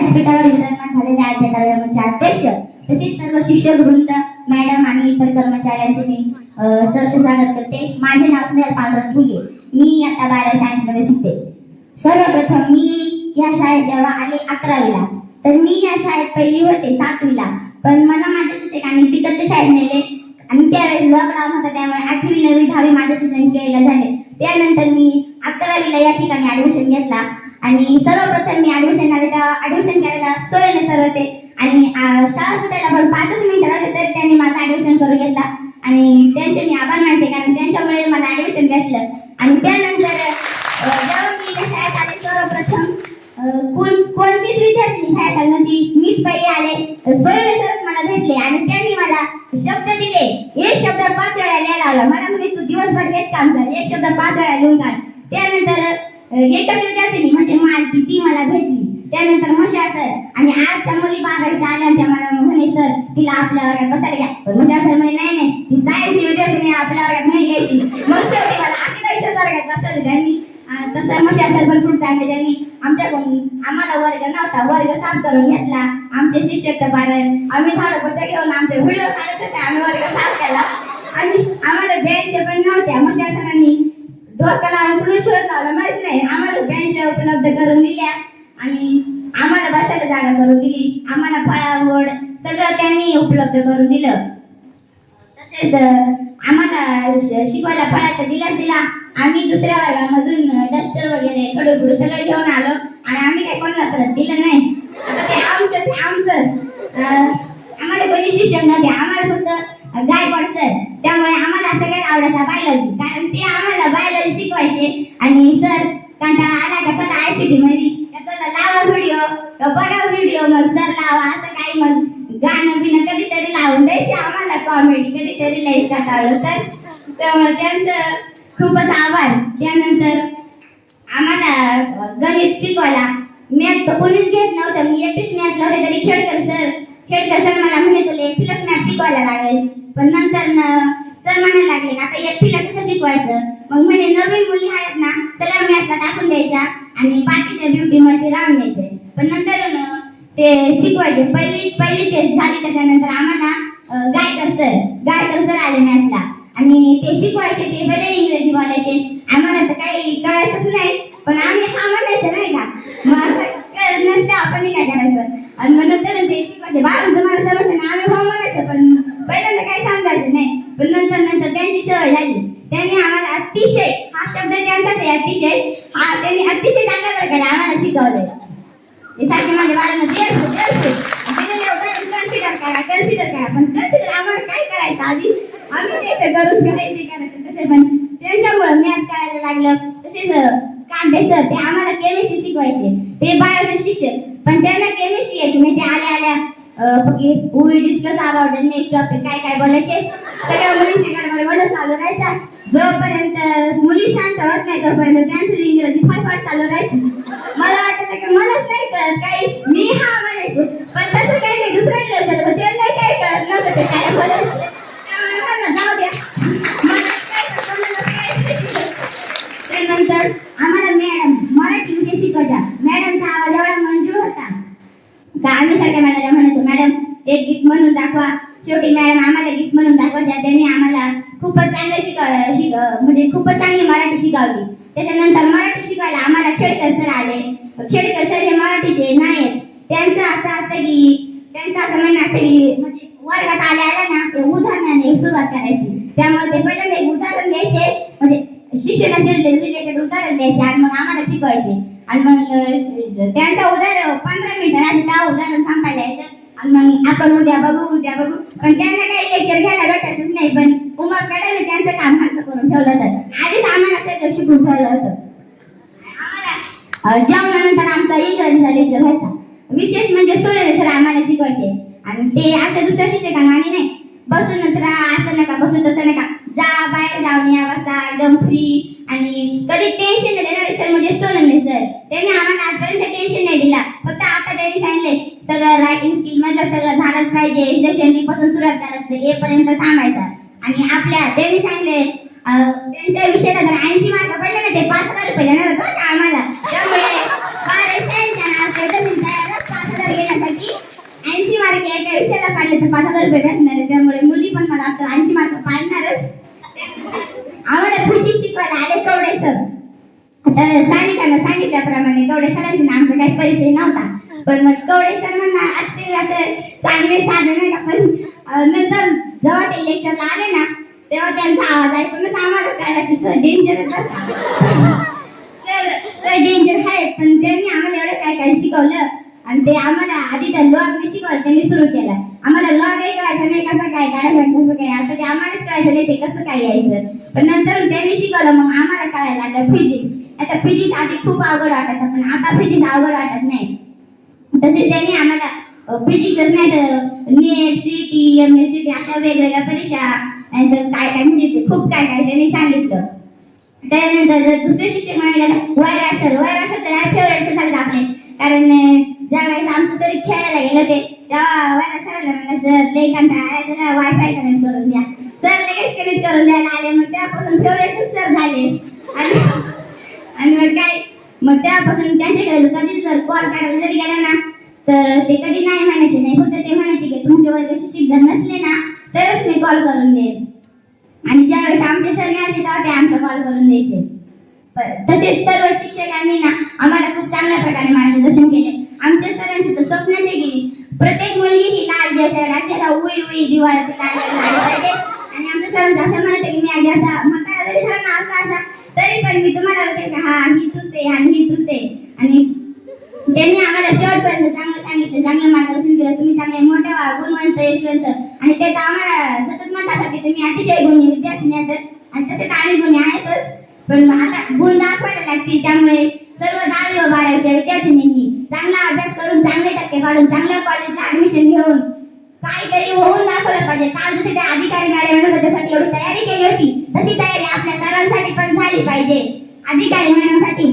व्यासपीठावर विराजमान झालेल्या आजच्या कार्यक्रमाचे अध्यक्ष. तसेच सर्व शिक्षक वृंद मॅडम आणि इतर कर्मचाऱ्यांचे मी सहर्ष स्वागत करते. माझे नाव स्नेहल पांडुरंग फुगे मी आता बारा सायन्समध्ये शिकते. सर्वप्रथम मी या शाळेत जेव्हा आले अकरावीला तर मी या शाळेत पहिली होते सातवीला. पण मला माझ्या शिक्षकांनी तिकडच्या शाळेत नेले. आणि त्यावेळेस लॉकडाऊन होता त्यामुळे आठवी नववी दहावी माझं शिक्षण केलेलं झाले. त्यानंतर मी अकरावीला या ठिकाणी ऍडमिशन घेतला. आणि सर्वप्रथम मी ऍडमिशन झाले ऍडमिशन करायला सोयने सर होते आणि शाळा सुटायला पण पाचच मिनिटं राहते तर त्यांनी माझं ऍडमिशन करून घेतला. आणि त्यांचे मी आभार मानते कारण त्यांच्यामुळे मला ऍडमिशन भेटलं. आणि त्यानंतर जेव्हा मी शाळेत आले सर्वप्रथम कोण कोणतीच विद्यार्थी शाळेत आली नव्हती. मीच पहिले आले. स्वयं सरच मला भेटले आणि त्यांनी मला शब्द दिले. एक शब्द पाच वेळा लिहायला लावला. मला म्हणजे तू दिवसभर हेच काम कर. एक शब्द पाच वेळा लिहून काढ. त्यानंतर एकच विद्यार्थिनी म्हणजे मालती ती मला भेटली. त्यानंतर मशा सर आणि आजच्या मुली बागायच्या आल्या त्या मला म्हणे सर तिला आपल्या वर्गात बसायला घ्या. पण मशा सर म्हणे नाही नाही ती सायन्सची विद्यार्थिनी आपल्या वर्गात नाही घ्यायची. मग शेवटी मला अकरावीच्या वर्गात बसवलं त्यांनी. तसं मशा सर पण खूप चांगले त्यांनी. आमच्याकडून आम्हाला वर्ग नव्हता वर्ग साफ करून घेतला. आमचे शिक्षक तर बारा आम्ही झाडं पोचा घेऊन आमचे व्हिडिओ काढत होते आम्ही वर्ग साफ केला. आणि आम्हाला बेंच पण नव्हत्या मशा सरांनी डोक्याला कुणी शोध लावला माहीत नाही. आम्हाला बेंच उपलब्ध करून दिल्या. आणि आम्हाला बसायला जागा करून दिली. आम्हाला फळावड सगळं त्यांनी उपलब्ध करून दिलं. तसेच आम्हाला शिकवायला फळाचा दिलाच दिला. आम्ही दुसऱ्या वर्गामधून डस्टर वगैरे खडूबिडू सगळं घेऊन आलो. आणि आम्ही काही कोणाला परत दिलं नाही. आता ते आमचं ते आमचं. आम्हाला कोणी शिक्षण नव्हते. आम्हाला फक्त गायकवाड सर त्यामुळे आम्हाला सगळ्यात आवडायचा बायोलॉजी कारण ते आम्हाला बायोलॉजी शिकवायचे. आणि सर कंटाळा आला का चला आय सी टी मध्ये? चला लावा व्हिडिओ बघा व्हिडिओ मग सर लावा. असं काही मग गाणं बिणं कधीतरी लावून द्यायचे आम्हाला कॉमेडी कधीतरी लई काढलं तर. त्यामुळे त्यांचं खूपच आभार. त्यानंतर आम्हाला गणित शिकवायला. मॅथ तर कोणीच घेत नव्हतं. मी एकटीच मॅथ नव्हते तरी खेडकर सर खेडकर सर मला म्हणे तुला एकटीलाच मॅथ शिकवायला लागेल. पण नंतर सर म्हणायला लागले आता एकटीला कसं शिकवायचं? मग म्हणे नवीन मुली आहेत ना सगळ्या मॅथला टाकून द्यायच्या आणि बाकीच्या ब्युटी मध्ये राहून द्यायचे. पण नंतर ते शिकवायचे. पहिली पहिली टेस्ट झाली त्याच्यानंतर आम्हाला गायकर सर गायकर सर आले मॅथला. आणि ते शिकवायचे ते बरे इंग्रजी बोलायचे. आम्हाला तर काही कळायचंच नाही. पण आम्ही हा म्हणायचं नाही का? कळत नसते आपण काय करायचं? आणि म्हणून तर ते शिकवायचे. बाळून तुम्हाला सर्व आम्ही भाऊ म्हणायचं पण पहिल्यांदा काही समजायचं नाही. पण नंतर नंतर त्यांची सवय झाली. त्यांनी आम्हाला अतिशय हा शब्द त्यांचाच आहे अतिशय. हा त्यांनी अतिशय चांगल्या प्रकारे आम्हाला शिकवलं हे सारखे माझ्या बाळांना कन्सिडर करा कन्सिडर करा पण कन्सिडर आम्हाला काय करायचं आधी? आम्ही ते करून करायचं तसे पण त्यांच्यामुळे मॅथ करायला लागलं. तसेच कांदे सर ते आम्हाला केमिस्ट्री शिकवायचे. ते बाय शिक्षक पण त्यांना केमिस्ट्री यायची नाही ते आल्या आल्या. We discuss about the next topic काय काय बोलायचे? सगळ्या मुलींची गडबड गडबड चालू राहायचा जोपर्यंत मुली शांत होत नाही तोपर्यंत त्यांचं इंग्रजी फटफट चालू राहायची मला वाटलं की मलाच नाही कळत. काही मी हा म्हणायचे. पण तसं काही नाही. दुसऱ्या विचारलं पण त्यांना काही कळत नव्हतं ते काय बोलायचे. त्यामुळे म्हणलं, जाऊ द्या. मला काय त्यानंतर आम्हाला मॅडम मराठी विषय शिकवायच्या मॅडमचा आवाज एवढा मंजूर होता. का आम्ही सारख्या मॅडमला म्हणायचो मॅडम एक गीत म्हणून दाखवा. शेवटी मॅडम आम्हाला गीत म्हणून दाखवायच्या. त्यांनी आम्हाला खूपच चांगलं शिकव शिक म्हणजे खूपच चांगली मराठी शिकवली. त्याच्यानंतर मराठी शिकायला आम्हाला खेडकर सर आले. खेडकर सर हे मराठीचे नाही त्यांचं असं असतं की त्यांचं असं म्हणणं असतं की म्हणजे वर्गात आले आल्या ना ते उदाहरणाने सुरुवात करायची. त्यामुळे ते पहिल्यांदा एक उदाहरण द्यायचे. म्हणजे शिक्षणाचे रिलेटेड उदाहरण द्यायचे आणि मग आम्हाला शिकवायचे. आणि मग त्यांचं उदाहरण पंधरा मिनिटं आधी त्या उदाहरण सांगायला यायचं. आणि मग आपण उद्या बघू उद्या बघू. पण त्यांना काही लेक्चर घ्यायला भेटायचंच नाही पण उमर मॅडम त्यांचं काम हात करून ठेवलं होतं. आधीच आम्हाला सगळं शिकून ठेवलं होतं. आम्हाला जेवणानंतर आमचा इंग्रजीचा लेक्चर व्हायचा विशेष म्हणजे सोयरे सर आम्हाला शिकवायचे. आणि ते असं दुसऱ्या शिक्षकांना आणि नाही. बसूनच राहा असं नका बसून तसं नका. जा बाहेर जाऊन या असा एकदम फ्री आणि कधी टेन्शन नाही देणारे सर म्हणजे सोनवणे सर त्यांनी आम्हाला आजपर्यंत टेन्शन नाही दिला. फक्त आता त्यांनी सांगितले सगळं रायटिंग स्किल मधलं सगळं झालंच पाहिजे. इंजेक्शनपासून सुरुवात करायचं हे पर्यंत थांबायचं. आणि आपल्या त्यांनी सांगितले त्यांच्या विषयाला जर ऐंशी मार्क पडले ना ते पाच हजार रुपये देणार होतं का आम्हाला त्यामुळे बारा सायन्सच्या नावाचे डझन तयारच पाच हजार परीक्षेला पाडले तर पाच हजार रुपये भेटणार आहे त्यामुळे मुली पण मला वाटतं ऐंशी मार्क पाडणारच आम्हाला पुढची शिकवायला आले कवडे सर तर सानिकानं सांगितल्याप्रमाणे कवडे सरांचे नामचा काही परिचय नव्हता. पण मग कवडे सर म्हणा असतील असं चांगले साधन नाही का? पण नंतर जेव्हा ते लेक्चरला आले ना तेव्हा त्यांचा आवाज ऐकूनच आम्हाला कळला की सर डेंजरच सर सर डेंजर आहेत पण त्यांनी आम्हाला एवढं काय काय शिकवलं. आणि ते आम्हाला आधी तर लॉग मी शिकवलं त्यांनी सुरू केलं. आम्हाला लॉग एक कळायचं नाही कसं काय काढायचं कसं काय? आता ते आम्हालाच कळायचं नाही ते कसं काय यायचं. पण नंतर त्यांनी शिकवलं मग आम्हाला कळायला लागलं फिजिक्स आता फिजिक्स आधी खूप अवघड वाटायचं पण आता फिजिक्स अवघड वाटत नाही. तसेच त्यांनी आम्हाला फिजिक्सच नाही तर NET C T M S C T अशा वेगवेगळ्या परीक्षा यांचं काय काय म्हणजे ते खूप काय काय त्यांनी सांगितलं. त्यानंतर जर दुसरे शिक्षक म्हणाले वैरा सर वैरा सर तर फेवरेट झालं आपले कारण ज्या वेळेस आमचं तरी खेळायला गेलं ते तेव्हा वैरा सरांना म्हणलं सर ते कंटाळा वायफाय कनेक्ट करून द्या सर लगेच कनेक्ट करून द्यायला आले मग त्यापासून फेवरेट सर झाले. आणि आणि मग काय? मग त्यापासून त्यांच्याकडे कधी जर कॉल करायला जरी गेला ना तर ते कधी नाही म्हणायचे नाही फक्त ते म्हणायचे की तुमचे वर्ग शिक्षक जर नसले ना तरच मी कॉल करून देईन. आणि ज्यावेळेस आमचे सर यायचे तेव्हा ते आमचा कॉल करून द्यायचे. तसेच सर्व शिक्षकांनी ना आम्हाला खूप चांगल्या प्रकारे मार्गदर्शन केले. आमच्या सरांचे तर स्वप्नच आहे की प्रत्येक मुलगी ही लाल दिवस अशा उई उई दिवाळीची लाल पाहिजे. आणि आमच्या सरांचं असं म्हणत की मी आधी असा म्हातारा जरी झाला ना असा असा तरी पण मी तुम्हाला म्हणते का हा ही तूच आहे आणि ही तूच आहे. आणि त्यांनी आम्हाला शेवटपर्यंत चांगलं सांगितलं चांगलं मार्गदर्शन केलं. तुम्ही चांगले मोठे व्हा गुणवंत यशवंत. आणि ते तर आम्हाला सतत म्हणतात की तुम्ही अतिशय गुणी विद्यार्थी आहेत. आणि तसे तर आम्ही गुणी आहेतच पण आता गुण दाखवायला लागतील त्यामुळे सर्व दहावी व बारावीच्या विद्यार्थिनींनी चांगला अभ्यास करून चांगले टक्के पाडून चांगल्या कॉलेजला ऍडमिशन घेऊन काहीतरी होऊन दाखवलं पाहिजे. काल जसे त्या अधिकारी मॅडम त्याच्यासाठी एवढी तयारी केली होती तशी तयारी आपल्या सर्वांसाठी पण झाली पाहिजे. अधिकारी मॅडमसाठी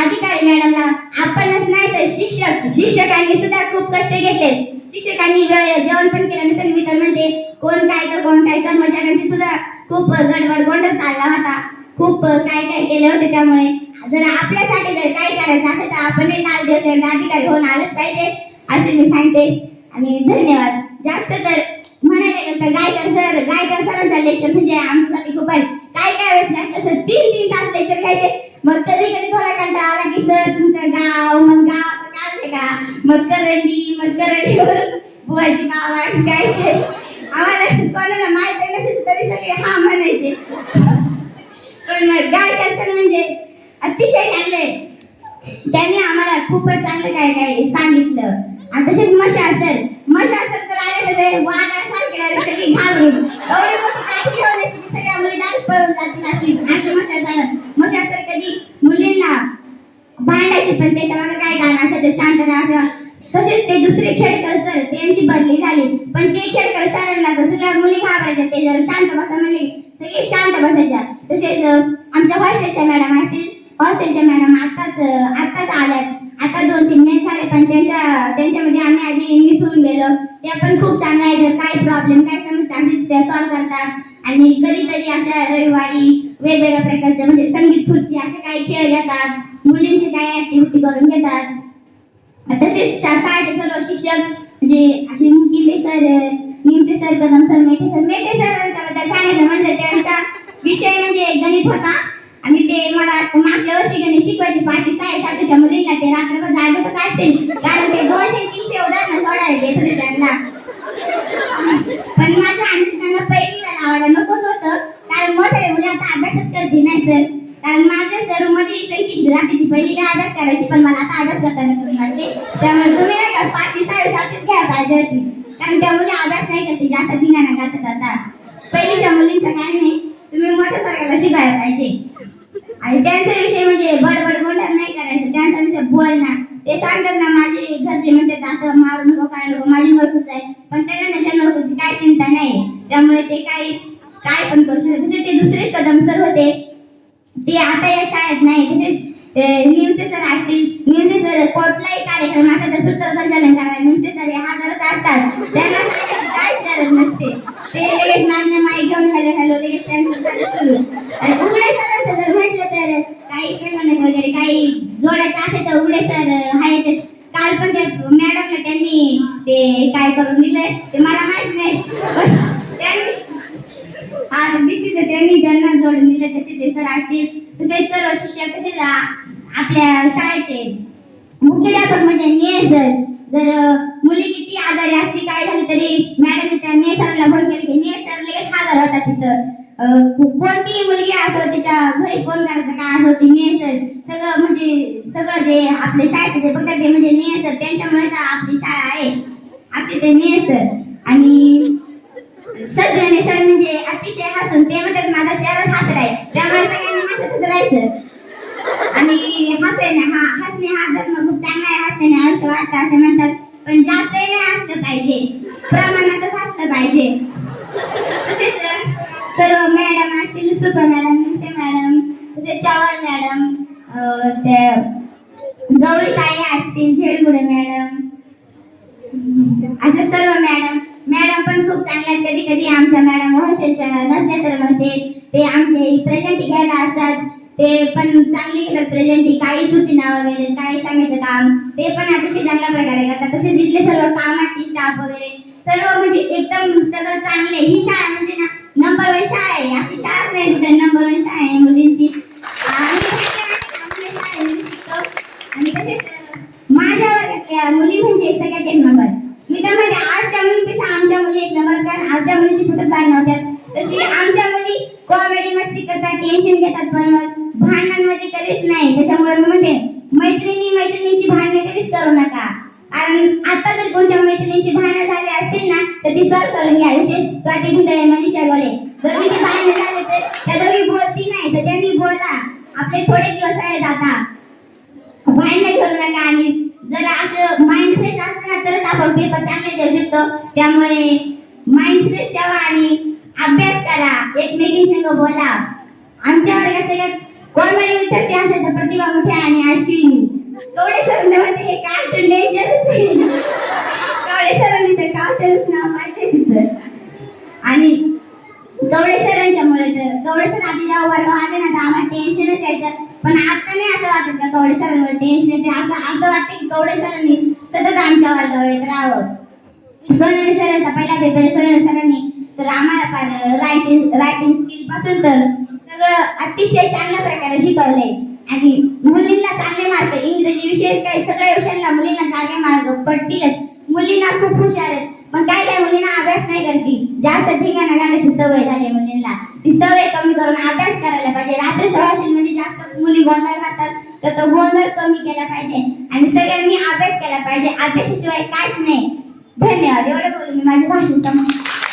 अधिकारी मॅडमला आपणच नाही तर शिक्षक शिक्षकांनी सुद्धा खूप कष्ट घेतले. शिक्षकांनी वेळ जेवण पण केलं नसेल. मी तर म्हणते कोण काय तर कोण काय कर्मचाऱ्यांची सुद्धा खूप गडबड गोंधळ चालला होता. खूप काय काय केले होते त्यामुळे. जर आपल्यासाठी जर काही करायचं असेल तर आपण लाल दिवस अधिकारी होऊन आलंच पाहिजे असे मी सांगते. आणि धन्यवाद. जास्त तर म्हणायला गेलं तर गायकर सर गायकर सरांचा लेक्चर म्हणजे आमच्यासाठी खूप आहे. काय काय वेळेस गायकर सर तीन तीन तास लेक्चर घ्यायचे? मग कधी कधी थोडा कंटाळा आला की सर तुमचं गाव मग गावाचं काढले का? मग करंडी मग करंडीवर बुवाची गाव आहे काय काय आम्हाला कोणाला माहीत नसेल तरी सगळे हा म्हणायचे. पण मग गायकर सर म्हणजे अतिशय चांगले. त्यांनी आम्हाला खूपच चांगलं काय काय सांगितलं. आणि तसेच मशा असेल. मशा असेल तर आले तर वाघासारखे आले सगळी घालून. एवढी मोठी काठी घेऊन की सगळ्या मुली डान्स पळून जातील अशी. अशी मशा झालं मशा असेल कधी? मुलींना भांडायचे पण त्याच्यामागे काय गाणं असं ते शांत असं तसेच ते दुसरे खेळकर सर त्यांची बदली झाली. पण ते खेळकर सरांना तर सगळ्या मुली घाबरायच्या. ते जर शांत बसा म्हणजे सगळे शांत बसायच्या. तसेच आमच्या हॉस्टेलच्या मॅडम असतील. हॉस्टेलच्या मॅडम आत्ताच आत्ताच आताच आल्यात. आता दोन तीन महिने झाले पण त्यांच्या त्यांच्यामध्ये आम्ही आधी मिसळून गेलो. त्या पण खूप चांगल्या आहेत जर काही प्रॉब्लेम काय समस्या असतील त्या सॉल्व्ह करतात. आणि कधीतरी अशा रविवारी वेगवेगळ्या प्रकारचे म्हणजे संगीत खुर्ची असे काही खेळ घेतात. मुलींची काही ऍक्टिव्हिटी करून घेतात. तसेच शा- शाळेचे सर्व शिक्षक म्हणजे असे Mukile sir Nimte sir Kadam sir Mete sir Mete सरांच्या बद्दल सांगायचं म्हणजे त्यांचा विषय म्हणजे गणित होता. आणि ते मला मागच्या वर्षी गणित शिकवायचे पाठी साय सातच्या मुलींना ते रात्रभर जागतच असतील कारण ते दोनशे तीनशे उदाहरणं सोडायला देत होते त्यांना. पण माझं आणि त्यांना पहिलीला लावायला नकोच होतं. कारण मोठे मुली आता अभ्यासच करते नाही सर. कारण माझ्या सरमध्ये संकेत राहते ती पहिलीला अभ्यास करायची पण मला आता अभ्यास करताना तुम्ही वाटते त्यामुळे तुम्ही नाही का पाचवी सहावी सातवीच घ्यायला पाहिजे होती. कारण त्या मुली अभ्यास नाही करते जास्त धिंगाणा करतात आता. पहिलीच्या मुलींचं काय नाही तुम्ही मोठ्या सरकारला शिकायला पाहिजे. आणि त्यांचा विषय म्हणजे बडबड गोंधळ नाही करायचं. त्यांचा विषय बोलणार. ते सांगतात ना माझे घरचे म्हणतात असं मारू नको काय नको माझी नोकरीच आहे. पण त्यांना त्याच्या नोकरीची काय चिंता नाही. त्यामुळे ते काही काय पण करू शकत तसे ते दुसरे कदम सर होते ते आता या शाळेत नाही. तसेच निमसे सर असतील निमसे सर कुठलाही कार्यक्रम असेल तर सूत्रसंचालन करायला निमसे सर हे हजरच असतात. त्यांना सांगायची काहीच गरज नसते ते लगेच नाण्य माई घेऊन हॅलो हॅलो लगेच त्यांचं चालू सुरू आणि उघडे सरांचं जर म्हटलं तर काही संगणक वगैरे काही जोडायचं असेल तर उघडे सर आहेतच काल पण त्या मॅडमला त्यांनी ते ते काय करून दिलंय ते मला माहीत नाही पण त्यांनी हा बीसीचं त्यांनी त्यांना जोडून दिलं तसे ते सर असतील तसे सर्व शिक्षक तसेच आ- आपल्या शाळेचे मुख्याध्यापक म्हणजे निये सर. जर मुली किती आजारी असली काय झाली तरी मॅडम त्या निये सरला फोन केली की निये सर लगेच हजर होता तिथं. कोणतीही मुलगी असो तिच्या घरी फोन करायचं काय असो ती निये सर. सगळं म्हणजे सगळं जे आपल्या शाळेचे जे बघतात ते म्हणजे निये सर त्यांच्यामुळे तर आपली शाळा आहे. असे ते निये सर. आणि सर म्हणजे अतिशय हसून ते म्हणतात माझा चेहरा हात आहे त्यामुळे सगळ्यांनी हसतच राहायचं आणि हसायने हा हसणे हा धर्म खूप चांगला आहे हसण्याने आयुष्य वाटतं असे म्हणतात पण जास्तही नाही हसलं पाहिजे प्रमाणातच हसलं पाहिजे तसेच सर्व मॅडम असतील सुपर मॅडम निसे मॅडम तसेच चव्हाण मॅडम अं, ते गौरीताई असतील झेडगुडे मॅडम असं सर्व मॅडम मॅडम पण खूप चांगल्या आहेत. कधी कधी आमच्या मॅडम हॉस्टेलच्या नसल्या तर मग ते ते आमचे प्रेझेंट घ्यायला असतात. ते पण चांगले घेतात प्रेझेंट काही सूचना वगैरे काही सांगायचं काम ते पण अतिशय चांगल्या प्रकारे करतात. तसेच तिथले सर्व कामाची स्टाफ वगैरे सर्व म्हणजे एकदम सगळं चांगले. ही शाळा म्हणजे ना नंबर वन शाळा आहे. अशी शाळाच नाही कुठे नंबर वन शाळा आहे मुलींची. आणि आपल्या शाळेमध्ये शिकतो. आणि तसेच अं, माझ्या वर्गातल्या मुली म्हणजे सगळ्यात एक नंबर मी तर म्हणते आजच्या मुलीपेक्षा आमच्या मुली एक नंबर कारण आमच्या मुलीची कुठं काय नव्हत्यात तशी आमच्या मुली कॉमेडी मस्ती करतात टेन्शन घेतात पण मग भांडणांमध्ये कधीच नाही त्याच्यामुळे मी म्हणते मैत्रिणी मैत्रिणीची भांडणे कधीच करू नका कारण आता जर कोणत्या मैत्रिणीची भांडणं झाली असतील ना तर ती सॉल्व करून घ्या विशेष स्वाती गुंडे मनीषा गोडे झाले तर त्या दोघी बोलती नाही तर त्यांनी बोला आपले थोडे दिवस आहेत आता. भांडणं करू नका आणि जर असं माइंड फ्रेश असलं ना तरच आपण पेपर चांगले देऊ शकतो. त्यामुळे माइंड फ्रेश ठेवा आणि अभ्यास करा. एकमेकींसंग बोला. आमच्या वर्गात सगळ्यात कॉमेडी विद्यार्थी असेल तर प्रतिभा मोठ्या आणि अश्विनी. थोडे सर म्हणते हे काय डेंजरच आहे कवडे सरांनी तर कार्टूनच नाव माहिती तिचं आणि कवडे सरांच्यामुळे तर कवडे सर आधी जेव्हा वर्ग आले ना तर आम्हाला टेन्शनच यायचं पण आता नाही असं वाटत का कवडे सरांवर टेन्शन येते असं असं वाटतं सरांनी सतत आमच्या वर्गावर येत राहावं. सोनाली सरांचा पहिला पेपर सोनाली सरांनी तर आम्हाला रायटिंग रायटिंग स्किलपासून तर सगळं अतिशय चांगल्या प्रकारे शिकवलंय. आणि मुलींना चांगले मार्क इंग्रजी विषय काय सगळ्या विषयांना मुलींना चांगले मार्क पडतीलच मुलींना खूप हुशार आहेत. पण काय काय मुलींना अभ्यास नाही करती? जास्त ठिकाणा घालायची सवय झाली मुलींना. ती सवय कमी करून अभ्यास करायला पाहिजे. रात्री मध्ये जास्त मुली गोंधळ घालतात. तर तो गोंधळ कमी केला पाहिजे. आणि सगळ्यांनी अभ्यास केला पाहिजे. अभ्यासाशिवाय काहीच नाही. धन्यवाद. एवढं बोलून माझे भाषण